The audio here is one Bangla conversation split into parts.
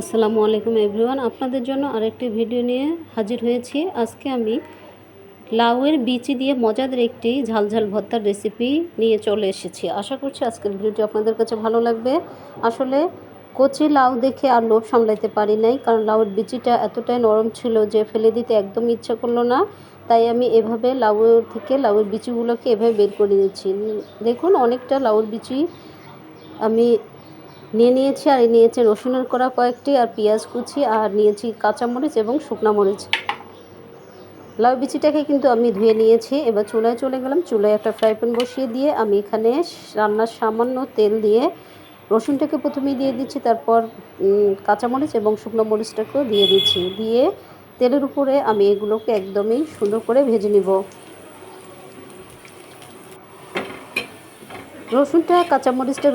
আসসালামু আলাইকুম এভরিওয়ান। আপনাদের জন্য আরেকটি ভিডিও নিয়ে হাজির হয়েছি। আজকে আমি লাউয়ের বিচি দিয়ে মজাদার একটি ঝালঝাল ভর্তার রেসিপি নিয়ে চলে এসেছি। আশা করছি আজকের ভিডিওটি আপনাদের কাছে ভালো লাগবে। আসলে কচি লাউ দেখে আর লোভ সামলাইতে পারি নাই, কারণ লাউয়ের বিচিটা এতটাই নরম ছিল যে ফেলে দিতে একদম ইচ্ছা করল না। তাই আমি এভাবে লাউয়ের থেকে লাউয়ের বিচিগুলোকে এভাবে বের করে নিয়েছি। দেখুন, অনেকটা লাউয়ের বিচি আমি নিয়ে নিয়েছি আর নিয়েছি রসুনের করা কয়েকটি আর পেঁয়াজ কুচি আর নিয়েছি কাঁচামরিচ এবং শুকনা মরিচ। লাউ বিচিটাকে কিন্তু আমি ধুয়ে নিয়েছি। এবার চুলায় চলে গেলাম। চুলায় একটা ফ্রাই প্যান বসিয়ে দিয়ে আমি এখানে রান্নার সামান্য তেল দিয়ে রসুনটাকে প্রথমেই দিয়ে দিচ্ছি, তারপর কাঁচামরিচ এবং শুকনো মরিচটাকেও দিয়ে দিচ্ছি। দিয়ে তেলের উপরে আমি এগুলোকে একদমই সুন্দর করে ভেজে নিব। রসুনটা, কাঁচামরিচটা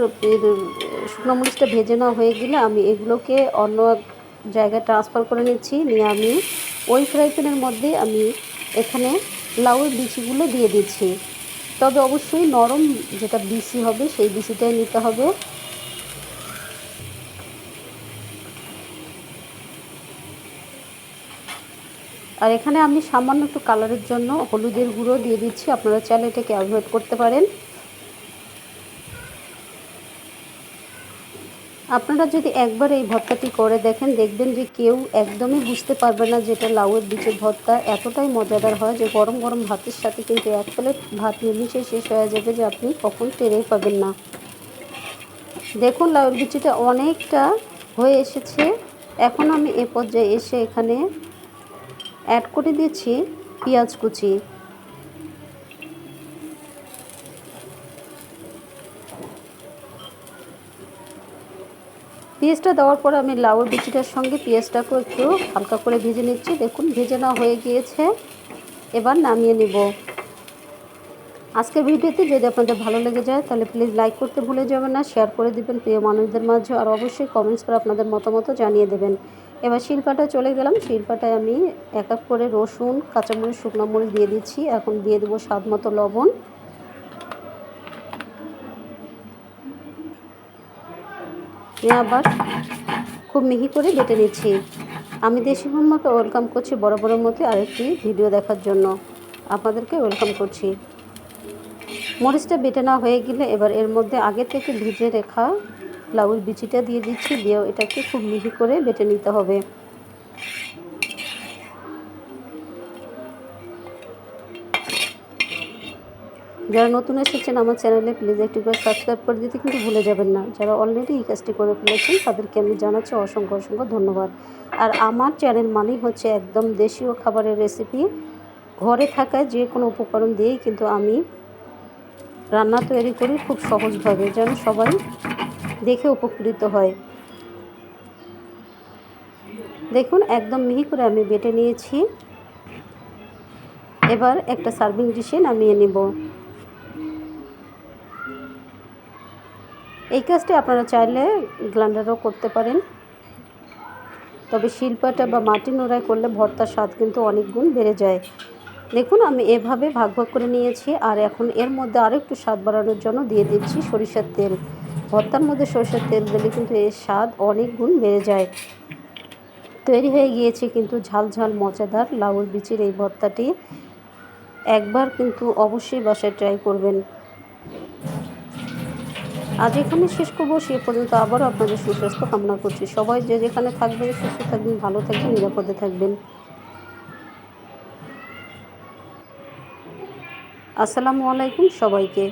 শুকনো মরিচটা ভেজে নেওয়া হয়ে গেলে আমি এগুলোকে অন্য জায়গায় ট্রান্সফার করে নিচ্ছি। নিয়ে আমি ওই ফ্রাই প্যানের মধ্যে আমি এখানে লাউয়ের বিচিগুলো দিয়ে দিচ্ছি। তবে অবশ্যই নরম যেটা বিচি হবে সেই বিচিটাই নিতে হবে। আর এখানে আমি সামান্য একটু কালারের জন্য হলুদের গুঁড়ো দিয়ে দিচ্ছি। আপনারা চাইলে এটাকে অ্যাভয়েড করতে পারেন। আপনারা যদি একবার এই ভর্তাটি করে দেখেন, দেখবেন যে কেউ একদমই বুঝতে পারবে না যে এটা লাউয়ের বিচের ভর্তা। এতটাই মজাদার হয় যে গরম গরম ভাতের সাথে কিন্তু এক প্লেট ভাত নিমিশে শেষ হয়ে যাবে যে আপনি কখন টেরেই পাবেন না। দেখুন, লাউয়ের বিচিটা অনেকটা হয়ে এসেছে। এখন আমি এ পর্যায়ে এসে এখানে অ্যাড করে দিচ্ছি পেঁয়াজ কুচি। পেঁয়াজটা দেওয়ার পর আমি লাউর বিচিটার সঙ্গে পেঁয়াজটাকেও একটু হালকা করে ভেজে নিচ্ছি। দেখুন, ভেজে নেওয়া হয়ে গিয়েছে। এবার নামিয়ে নেব। আজকের ভিডিওতে যদি আপনাদের ভালো লেগে যায়, তাহলে প্লিজ লাইক করতে ভুলে যাবেন না শেয়ার করে দেবেন প্রিয় মানুষদের মাঝে, আর অবশ্যই কমেন্টস করে আপনাদের মতামত জানিয়ে দেবেন। এবার শিলপাটায় চলে গেলাম। শিল্পাটায় আমি এক এক করে রসুন, কাঁচামরিচ, শুকনো মরিচ দিয়ে দিচ্ছি। এখন দিয়ে দেবো স্বাদ মতো লবণ। আবার খুব মিহি করে বেটে নিচ্ছি। আমি দেশি মোহাম্মকে ওয়েলকাম করছি বড় বড় মতো আরেকটি ভিডিও দেখার জন্য। আপনাদেরকে ওয়েলকাম করছি। মরিচটা বেটে না হয়ে গেলে এবার এর মধ্যে আগে থেকে ভিজে রেখা লাউর বিচিটা দিয়ে দিচ্ছি। দিয়েও এটাকে খুব মিহি করে বেটে নিতে হবে। যারা নতুন এসেছেন আমার চ্যানেলে, প্লিজ একটু করে সাবস্ক্রাইব করে দিতে কিন্তু ভুলে যাবেন না। যারা অলরেডি এই কাজটি করে ফেলেছেন, তাদেরকে আমি জানাচ্ছি অসংখ্য অসংখ্য ধন্যবাদ। আর আমার চ্যানেল মানেই হচ্ছে একদম দেশীয় খাবারের রেসিপি ঘরে থাকা যে কোনো উপকরণ দিয়েই কিন্তু আমি রান্না তৈরি করি খুব সহজভাবে, যেন সবাই দেখে উপকৃত হয়। দেখুন, একদম মিহি করে আমি বেটে নিয়েছি। এবার একটা সার্ভিং ডিশে নামিয়ে নেব। এই কাজটি আপনারা চাইলে গ্লান্ডারও করতে পারেন। তবে শিল্পাটা বা মাটি নোড়ায় করলে ভর্তার স্বাদ কিন্তু অনেক গুণ বেড়ে যায়। দেখুন, আমি এভাবে ভাগ ভাগ করে নিয়েছি আর এখন এর মধ্যে আরও একটু স্বাদ বাড়ানোর জন্য দিয়ে দিচ্ছি সরিষার তেল। ভর্তার মধ্যে সরিষার তেল দিলে কিন্তু এর স্বাদ অনেক গুণ বেড়ে যায়। তৈরি হয়ে গিয়েছে কিন্তু ঝাল ঝাল মজাদার লাউর বিচির এই ভর্তাটি। একবার কিন্তু অবশ্যই বাসায় ট্রাই করবেন। আজ এখানে শেষ করব, সে পর্যন্ত আবারও আপনাদের সুস্বাস্থ্য কামনা করছি। সবাই যে যেখানে থাকবেন, সুস্থ থাকবেন, ভালো থাকবেন, নিরাপদে থাকবেন। আসসালামু আলাইকুম সবাইকে।